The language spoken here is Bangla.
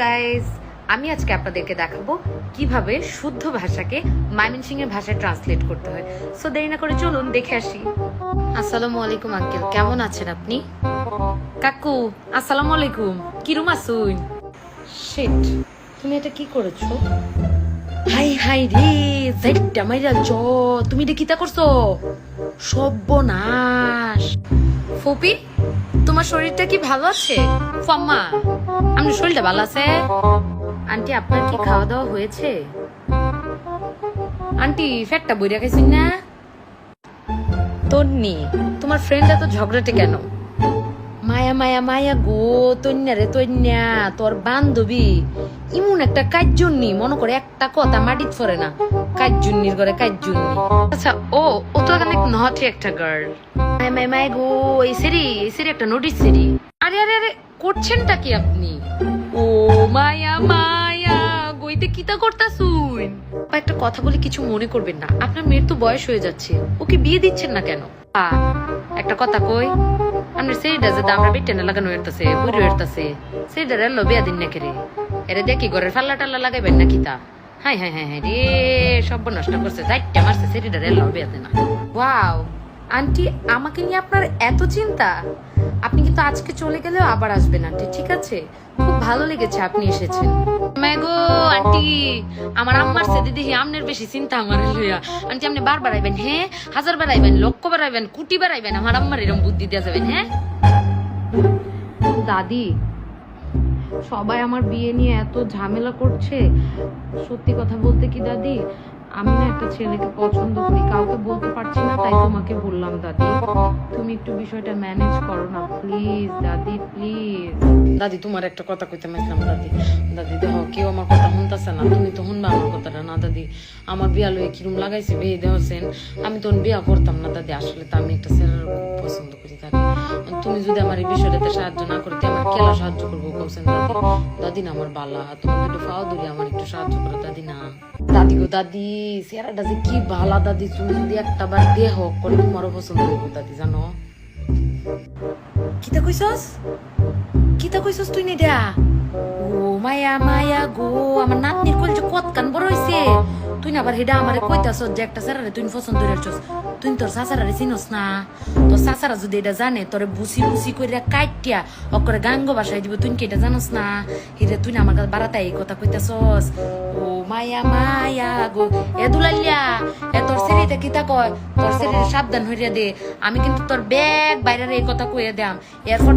গাইস আমি আজকে আপনাদেরকে দেখাবো কীভাবে শুদ্ধ ভাষাকে মাইমিনসিং এর ভাষায় ট্রান্সলেট করতে হয়। সো দেরি না করে চলুন দেখে আসি। আসসালামু আলাইকুম আঙ্কেল। কেমন আছেন আপনি? কাকু আসসালামু আলাইকুম। কিরম আসুন শিট তুমি এটা কি করেছ? হাই হাই রে যাইটা মাইরা জ তুমি এটা কিতা করছ? সর্বনাশ। ফুপি তোমার শরীরটা কি ভালো আছে? ফাম্মা আপনার শরীরটা ভালো আছে? আন্টি, আপনার কি খাওয়া দাওয়া হয়েছে? আন্টি, ফ্যাটটা বইরা খাইছেন না? তন্নি, তোমার ফ্রেন্ড এত ঝগড়াটে কেন? মায়া মায়া মায়া গো তন্যা রে তন্যা তোর বান্ধবী ইমন একটা কাজ্জুন্নি, মনে করে একটা কথা মাটিত ফরে না। কাজ্জুন্নির ঘরে কাজ্জুন্নি। আচ্ছা ও ও তো অনেক নটি একটা গার্ল মায়া মায়া মায়া গো, এই সেরি এই সেরি একটা নোটিস সেরি আরে আরে আরে করছেনটা কি আপনি? ও মায়া মায়া, গইতে কিতা করতাছুন বা একটা কথা বলে কিছু মনে করবেন না। আপনার মেয়ের তো বয়স হয়ে যাচ্ছে। ওকে বিয়ে দিচ্ছেন না কেন? একটা কথা কই। আপনার সেইটা যে দামরা বেটেনে লাগানো এরতাছে বুড়ি এরতাছে সেইটা রেলো বিয়া দিন না কেরে। এরে দেখি ঘরের ফাল্লা টাল্লা লাগাইবেন না কিতা হাই হাই হাই হাই রে সব নষ্ট করছে যাইটা মারছে সেইটা রেলো বিয়া দেনা ওয়াও। আন্টি আমাকে নিয়ে আপনার এত চিন্তা? আপনি কিন্তু আজকে চলে গেলেও আবার আসবেন আন্টি ঠিক আছে? খুব ভালো লেগেছে আপনি এসেছেন। ম্যাগো আন্টি আমার আম্মার সে দিদি আমনের বেশি চিন্তা আমার লইয়া। আন্টি আপনি বারবার বাড়াইবেন হ্যাঁ? হাজার আইবেন লক্ষ বাড়াইবেন কোটি আইবেন আমার আম্মার এরকম বুদ্ধি দিয়ে যাবেন হ্যাঁ? দাদি সবাই আমার বিয়ে নিয়ে এত ঝামেলা করছে। সত্যি কথা বলতে কি দাদি? আমি না একটা ছেলেকে পছন্দ করি, কাউকে বলতে পারছি না, তাই তোমাকে বললাম, দাদি। তুমি একটু বিষয়টা ম্যানেজ করো না প্লিজ দাদি প্লিজ দাদি, তোমার একটা কথা কইতে মাইছিলাম, দাদি। দাদি শুনতেছে না। তুমি তো আমার কথাটা, না দাদি, আমার বিয়া কিরম লাগাইছে? বিয়ে দেওয়াছেন আমি তখন বিয়া করতাম না দাদি, আসলে তো আমি একটা ছেলের খুব পছন্দ করি, দাদি। তুমি যদি আমার এই বিষয়টাতে সাহায্য না করতে আমার কেলা সাহায্য করব কৌছেন দাদি? দাদি না আমার বালা, তোমার একটু ফাও দূরে আমার একটু সাহায্য করো, দাদি না। দাদি গো, দাদি, চেহারাটা যে কি ভালা দাদি, তুমি যদি একটা বার দেহ করে তোমারও পছন্দ হইব দাদি, জানো? কিতা কইছস? কিতা কইছস তুই নে দেয়া ও মায়া মায়া গো, আমার নাতনির কল যে কত কান বড় হইছে। তুই না আবার হেডা আমারে কইতাছস যে একটা সারারে তুই পছন্দ করেছস তুই তোর সাসারারে চিনস না। তোর সাসারা যদি এটা জানে, তোরে বুসি বুসি কইরা কাইটিয়া অকরে গাঙ্গ বাসায় দিব তুই কি এটা জানস না? হিরে তুই না আমার কাছে বারাতে এই কথা কইতাছস। ও মায়া মায়া গো, এ দুলালিয়া, এ তোর সেরিতে কিতা কয়? তোর সেরিতে সাবধান হইরা দে। আমি কিন্তু তোর ব্যাগ বাইরে এই কথা কইয়া দাম এরপর